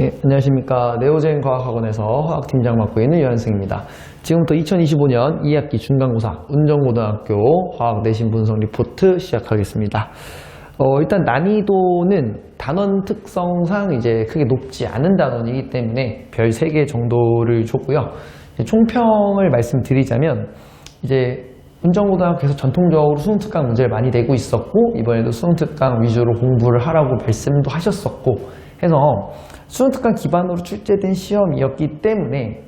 예, 안녕하십니까. 네오젠 과학학원에서 화학팀장 맡고 있는 유한승입니다. 지금부터 2025년 2학기 중간고사 운정고등학교 화학 내신 분석 리포트 시작하겠습니다. 어, 일단 난이도는 단원 특성상 이제 크게 높지 않은 단원이기 때문에 별 3개 정도를 줬고요. 총평을 말씀드리자면 이제 운정고등학교에서 전통적으로 수능 특강 문제를 많이 내고 있었고 이번에도 수능 특강 위주로 공부를 하라고 말씀도 하셨었고 해서 수능 특강 기반으로 출제된 시험이었기 때문에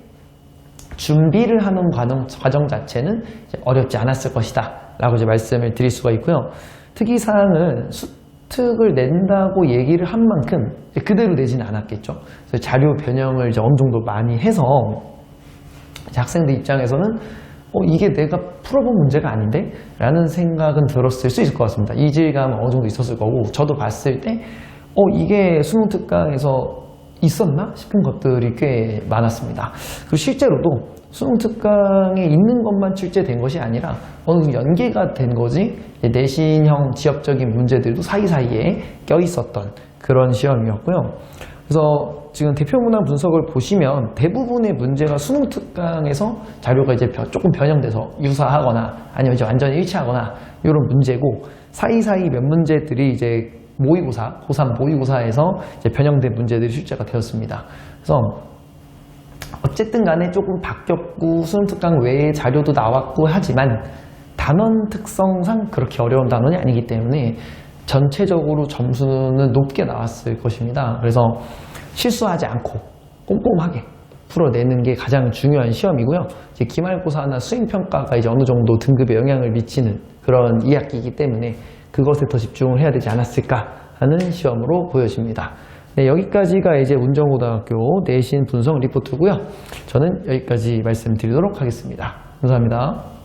준비를 하는 과정, 과정 자체는 어렵지 않았을 것이다 라고 이제 말씀을 드릴 수가 있고요 특이사항은 수특을 낸다고 얘기를 한 만큼 그대로 내지는 않았겠죠 자료 변형을 이제 어느 정도 많이 해서 학생들 입장에서는 어, 이게 내가 풀어본 문제가 아닌데? 라는 생각은 들었을 수 있을 것 같습니다. 이질감은 어느 정도 있었을 거고, 저도 봤을 때, 어, 이게 수능 특강에서 있었나? 싶은 것들이 꽤 많았습니다. 그리고 실제로도 수능 특강에 있는 것만 출제된 것이 아니라 어느 정도 연계가 된 거지, 내신형 지역적인 문제들도 사이사이에 껴 있었던 그런 시험이었고요. 그래서 지금 대표 문항 분석을 보시면 대부분의 문제가 수능 특강에서 자료가 이제 변- 조금 변형돼서 유사하거나 아니면 이제 완전히 일치하거나 이런 문제고 사이사이 몇 문제들이 이제 모의고사, 고3 모의고사에서 이제 변형된 문제들이 출제가 되었습니다. 그래서 어쨌든 간에 조금 바뀌었고 수능 특강 외에 자료도 나왔고 하지만 단원 특성상 그렇게 어려운 단원이 아니기 때문에 전체적으로 점수는 높게 나왔을 것입니다. 그래서 실수하지 않고 꼼꼼하게 풀어내는 게 가장 중요한 시험이고요. 이제 기말고사나 수행평가가 이제 어느 정도 등급에 영향을 미치는 그런 2학기이기 때문에 그것에 더 집중을 해야 되지 않았을까 하는 시험으로 보여집니다. 네, 여기까지가 이제 운정고등학교 내신 분석 리포트고요. 저는 여기까지 말씀드리도록 하겠습니다. 감사합니다.